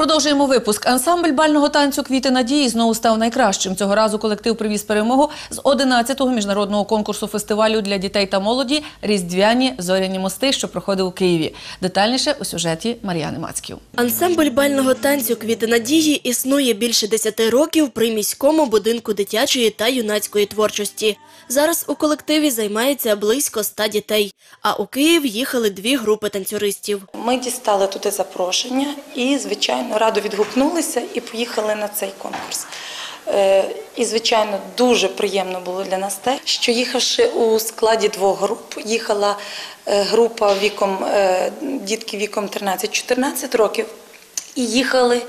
Продовжуємо випуск. Ансамбль бального танцю Квіти надії знову став найкращим. Цього разу колектив привіз перемогу з 11-го міжнародного конкурсу фестивалю для дітей та молоді Різдвяні зоряні мости, що проходив у Києві. Детальніше у сюжеті Мар'яни Мацьків. Ансамбль бального танцю «Квіти надії» існує більше 10 років при міському будинку дитячої та юнацької творчості. Зараз у колективі займається близько 100 дітей, а у Київ їхали дві групи танцюристів. Ми дістали туди запрошення і, звичайно, радо відгукнулися і поїхали на цей конкурс. Е, І, звичайно, дуже приємно було для нас те, що їхавши у складі двох груп, їхала е, група віком е, дітки віком 13-14 років, і їхали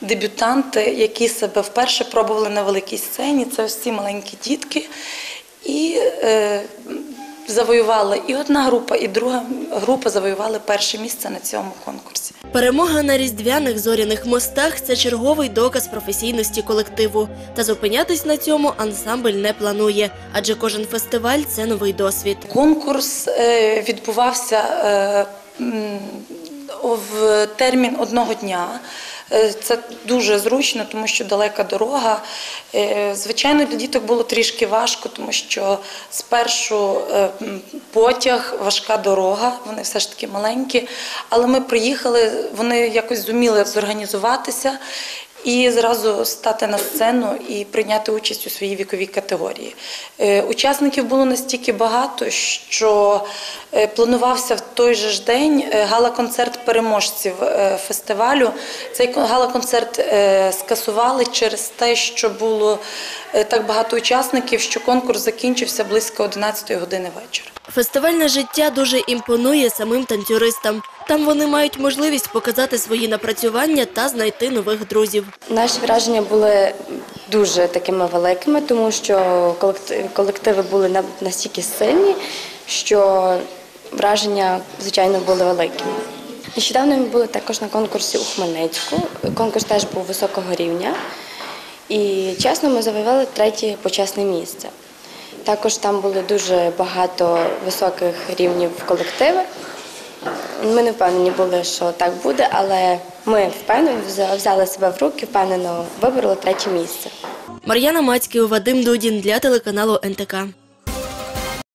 дебютанти, які себе вперше пробували на великій сцені. Це ось маленькі дітки. І е, завоювали і одна група, і друга група завоювали перше місце на цьому конкурсі. Перемога на різдвяних зоряних мостах – це черговий доказ професійності колективу. Та зупинятись на цьому ансамбль не планує, адже кожен фестиваль – це новий досвід. Конкурс е, відбувався е, в термін одного дня. Е, Це дуже зручно, тому що далека дорога. Е, Звичайно, для діток було трішки важко, тому що спершу е, потяг, важка дорога, вони все ж таки маленькі. Але ми приїхали, вони якось зуміли зорганізуватися і зразу стати на сцену і прийняти участь у своїй віковій категорії. Е, Учасників було настільки багато, що е, планувався в той же ж день е, гала-концерт переможців фестивалю. Цей кон- гала-концерт скасували через те, що було так багато учасників, що конкурс закінчився близько 11 години вечора. Фестивальне життя дуже імпонує самим танцюристам. Там вони мають можливість показати свої напрацювання та знайти нових друзів. Наші враження були дуже такими великими, тому що колективи були настільки сильні, що враження, звичайно, були великими. Нещодавно ми були також на конкурсі у Хмельницьку. Конкурс теж був високого рівня. І чесно, ми завоювали третє почесне місце. Також там було дуже багато високих рівнів колективи. Ми не впевнені були, що так буде, але ми впевнені взяли себе в руки, впевнено вибороли третє місце. Мар'яна Мацький, Вадим Дудін для телеканалу НТК.